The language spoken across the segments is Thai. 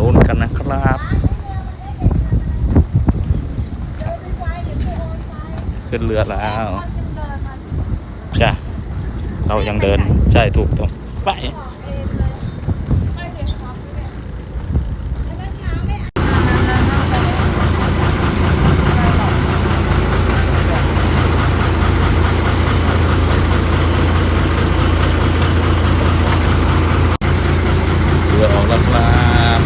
นู้นกันนะครับขึ้นเรือแล้วจ้ะเรายังเดินใช่ถูกต้องไป เรือออกแล้วครับ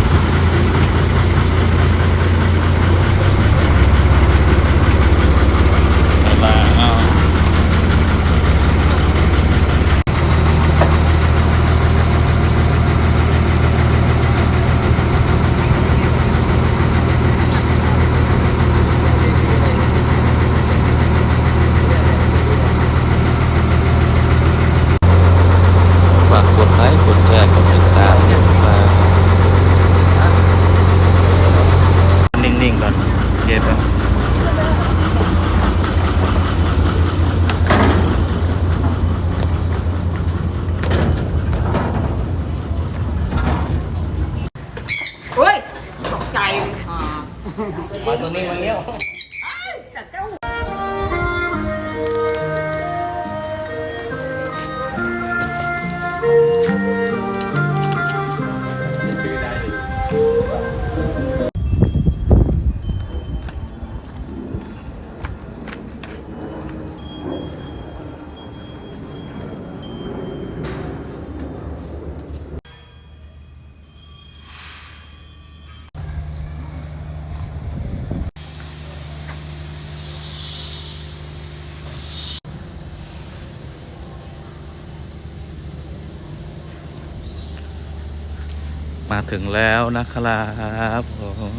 ไปแล้ว ฝากกดไลค์กดแชร์กดติดตามด้วยนะครับนิ่งๆก่อนเก็บไว้ เฮ้ยตกใจเลยค่ะมาตรงนี้มาเงี้ยว แต่เจ้า มาถึงแล้วนะครับผม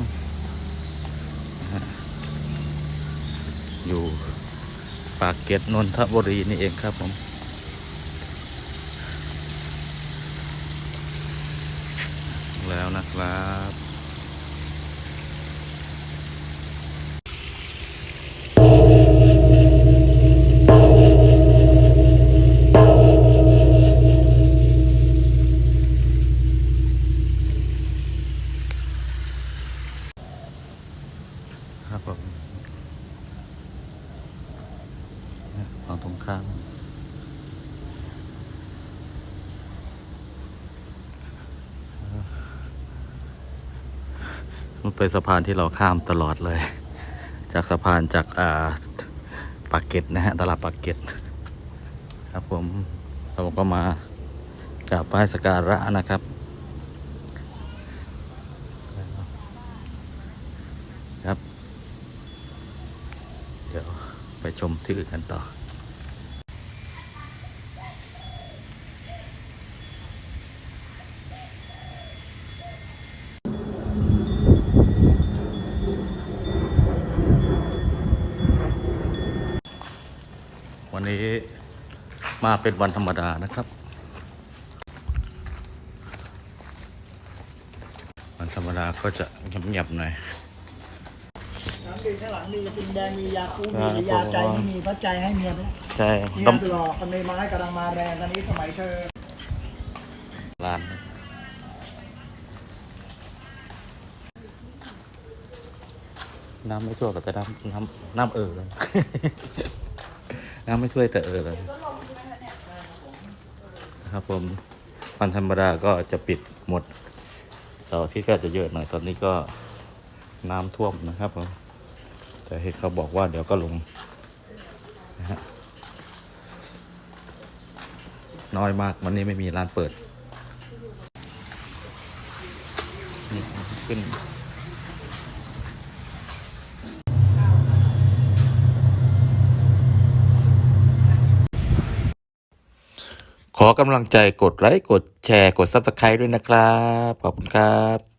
อยู่ปากเกร็ดนนทบุรีนี่เองครับผมแล้วนะครับ ผมฝั่งตรงข้ามมันเป็นสะพานที่เราข้ามตลอดเลย จากสะพานจากอ่าปากเกร็ดนะฮะ ตลาดปากเกร็ดครับผมเราก็มากราบไหว้สกการะนะครับ เดี๋ยว ไปชมที่อื่นกันต่อ วันนี้มาเป็นวันธรรมดานะครับวันธรรมดาก็จะเงียบๆหน่อย ข้างหลังมีกินแดงมียาคูมียาใจไม่มีพระใจให้เมียไปแล้วใช่เมียต้มหลอกกันในไม้กำลังมาแรงตอนนี้สมัยเธอร้านน้ำไม่ท่วมแต่น้ำน้ำน้ำเออเลย น้ำไม่ท่วยแต่เออเลยครับผมวันธรรมดาก็จะปิดหมดเสาร์อาที่ก็จะเยอะหน่อยตอนนี้ก็น้ำท่วมนะครับผม แต่เห็นเขาบอกว่าเดี๋ยวก็ลงนะฮะน้อยมากวันนี้ไม่มีร้านเปิดนี่ขึ้นขอกำลังใจกดไลค์ กดแชร์ กดซับสไครต์ด้วยนะครับ ขอบคุณครับ